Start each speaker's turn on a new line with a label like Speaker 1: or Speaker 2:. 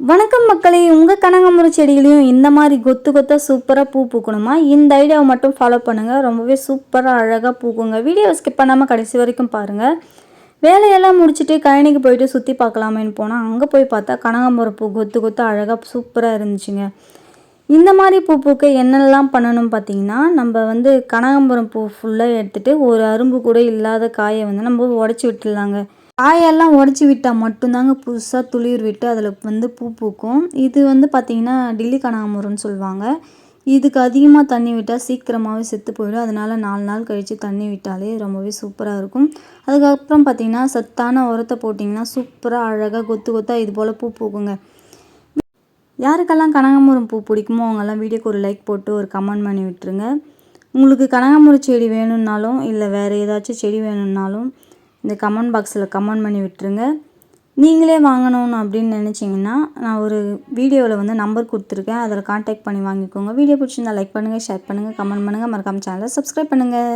Speaker 1: வணக்கம் மக்களே உங்கள் கனகாமரம் செடிகளையும் இந்த மாதிரி கொத்து கொத்தாக சூப்பராக பூ பூக்கணுமா? இந்த ஐடியாவை மட்டும் ஃபாலோ பண்ணுங்கள் ரொம்பவே சூப்பராக அழகாக பூக்குங்க. வீடியோ ஸ்கிப் பண்ணாமல் கடைசி வரைக்கும் பாருங்கள் வேலையெல்லாம் முடிச்சுட்டு கழனிக்கு போயிட்டு சுற்றி பார்க்கலாமேன்னு போனால் அங்கே போய் பார்த்தா கனகாம்பரம் பூ கொத்து கொத்து அழகாக சூப்பராக இருந்துச்சுங்க. இந்த மாதிரி பூ பூக்க என்னெல்லாம் பண்ணணும் பார்த்தீங்கன்னா நம்ம வந்து கனகாம்பரம் பூ ஃபுல்லாக எடுத்துகிட்டு ஒரு அரும்பு கூட இல்லாத காயை வந்து நம்ம உடச்சி விட்டுடலாங்க. காயெல்லாம் உடச்சி விட்டால் மட்டும்தாங்க புதுசாக துளிர் விட்டு அதில் வந்து பூ பூக்கும். இது வந்து பார்த்திங்கன்னா டில்லி கனகாமரம்னு சொல்லுவாங்க. இதுக்கு அதிகமாக தண்ணி விட்டால் சீக்கிரமாகவே செத்து போயிடும். அதனால் நாலு நாள் கழித்து தண்ணி விட்டாலே ரொம்பவே சூப்பராக இருக்கும். அதுக்கப்புறம் பார்த்திங்கன்னா சத்தான உரத்தை போட்டிங்கன்னா சூப்பராக அழகாக கொத்து கொத்தாக இது போல் பூ பூக்குங்க. யாருக்கெல்லாம் கனகாம்பரம் பூ பிடிக்குமோ அவங்கெல்லாம் வீடியோக்கு ஒரு லைக் போட்டு ஒரு கமெண்ட் பண்ணி விட்டுருங்க. உங்களுக்கு கனகாம்பரம் செடி வேணும்னாலும் இல்லை வேறு ஏதாச்சும் செடி வேணும்னாலும் இந்த கமெண்ட் பாக்ஸில் கமெண்ட் பண்ணி விட்டுருங்க. நீங்களே வாங்கணும்னு அப்படின்னு நினச்சிங்கன்னா நான் ஒரு வீடியோவில் வந்து நம்பர் கொடுத்துருக்கேன். அதில் காண்டாக்ட் பண்ணி வாங்கிக்கோங்க. வீடியோ பிடிச்சிருந்தா லைக் பண்ணுங்கள் ஷேர் பண்ணுங்கள் கமெண்ட் பண்ணுங்கள் மறக்காமல் சேனலை சப்ஸ்கிரைப் பண்ணுங்கள்